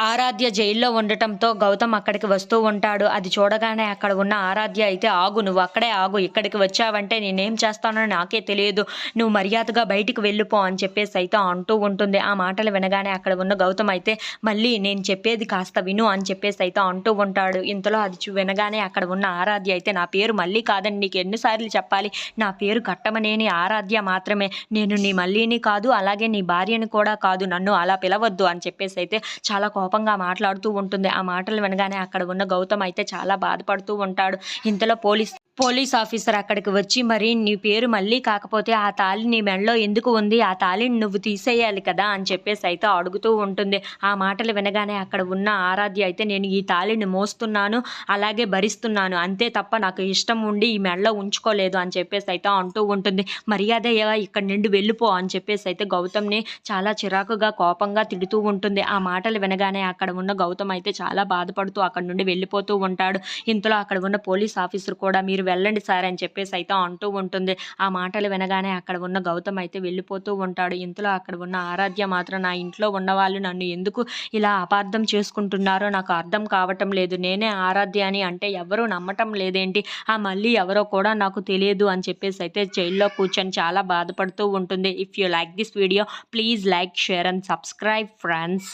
ఆరాధ్య జైల్లో ఉండటంతో గౌతమ్ అక్కడికి వస్తూ ఉంటాడు. అది చూడగానే అక్కడ ఉన్న ఆరాధ్య అయితే ఆగు నువ్వు అక్కడే ఆగు ఇక్కడికి వచ్చావంటే నేనేం చేస్తానో నాకే తెలియదు. నువ్వు మర్యాదగా బయటికి వెళ్ళిపో అని చెప్పేసి అయితే అంటూ ఉంటుంది. ఆ మాటలు వినగానే అక్కడ ఉన్న గౌతమ్ అయితే మళ్ళీ నేను చెప్పేది కాస్త విను అని చెప్పేసి అయితే అంటూ ఉంటాడు. ఇంతలో అది చూ- వినగానే అక్కడ ఉన్న ఆరాధ్య అయితే నా పేరు మళ్ళీ కాదని నీకు ఎన్నిసార్లు చెప్పాలి. నా పేరు కట్టమనేని ఆరాధ్య మాత్రమే. నేను నీ మళ్ళీని కాదు అలాగే నీ భార్యని కూడా కాదు. నన్ను అలా పిలవద్దు అని చెప్పేసి అయితే చాలా కోపంగా మాట్లాడుతూ ఉంటుంది. ఆ మాటలు వినగానే అక్కడ ఉన్న గౌతమ్ అయితే చాలా బాధపడుతూ ఉంటాడు. ఇంతలో పోలీస్ పోలీస్ ఆఫీసర్ అక్కడికి వచ్చి మరి నీ పేరు మళ్ళీ కాకపోతే ఆ తాళి నీ మెడలో ఎందుకు ఉంది? ఆ తాళిని నువ్వు తీసేయాలి కదా? అని చెప్పేసి అయితే అడుగుతూ ఉంటుంది. ఆ మాటలు వినగానే అక్కడ ఉన్న ఆరాధ్య అయితే నేను ఈ తాళిని మోస్తున్నాను అలాగే భరిస్తున్నాను. అంతే తప్ప నాకు ఇష్టం ఉండి ఈ మెడలో ఉంచుకోలేదు అని చెప్పేసి అయితే అంటూ ఉంటుంది. మర్యాద ఇక్కడ నుండి వెళ్ళిపో అని చెప్పేసి అయితే గౌతమ్ని చాలా చిరాకుగా కోపంగా తిడుతూ ఉంటుంది. ఆ మాటలు వినగానే అక్కడ ఉన్న గౌతమ్ అయితే చాలా బాధపడుతూ అక్కడ నుండి వెళ్ళిపోతూ ఉంటాడు. ఇంతలో అక్కడ ఉన్న పోలీస్ ఆఫీసర్ కూడా మీరు వెళ్ళండి సార్ అని చెప్పేసి అయితే అంటూ ఉంటుంది. ఆ మాటలు వినగానే అక్కడ ఉన్న గౌతమ్ అయితే వెళ్ళిపోతూ ఉంటాడు. ఇంతలో అక్కడ ఉన్న ఆరాధ్య మాత్రం నా ఇంట్లో ఉన్న వాళ్ళు నన్ను ఎందుకు ఇలా అపార్థం చేసుకుంటున్నారో నాకు అర్థం కావటం లేదు. నేనే ఆరాధ్య అని అంటే ఎవరూ నమ్మటం లేదేంటి? ఆ మళ్ళీ ఎవరో కూడా నాకు తెలియదు అని చెప్పేసి అయితే జైల్లో కూర్చొని చాలా బాధపడుతూ ఉంటుంది. If you like this video please like share and subscribe friends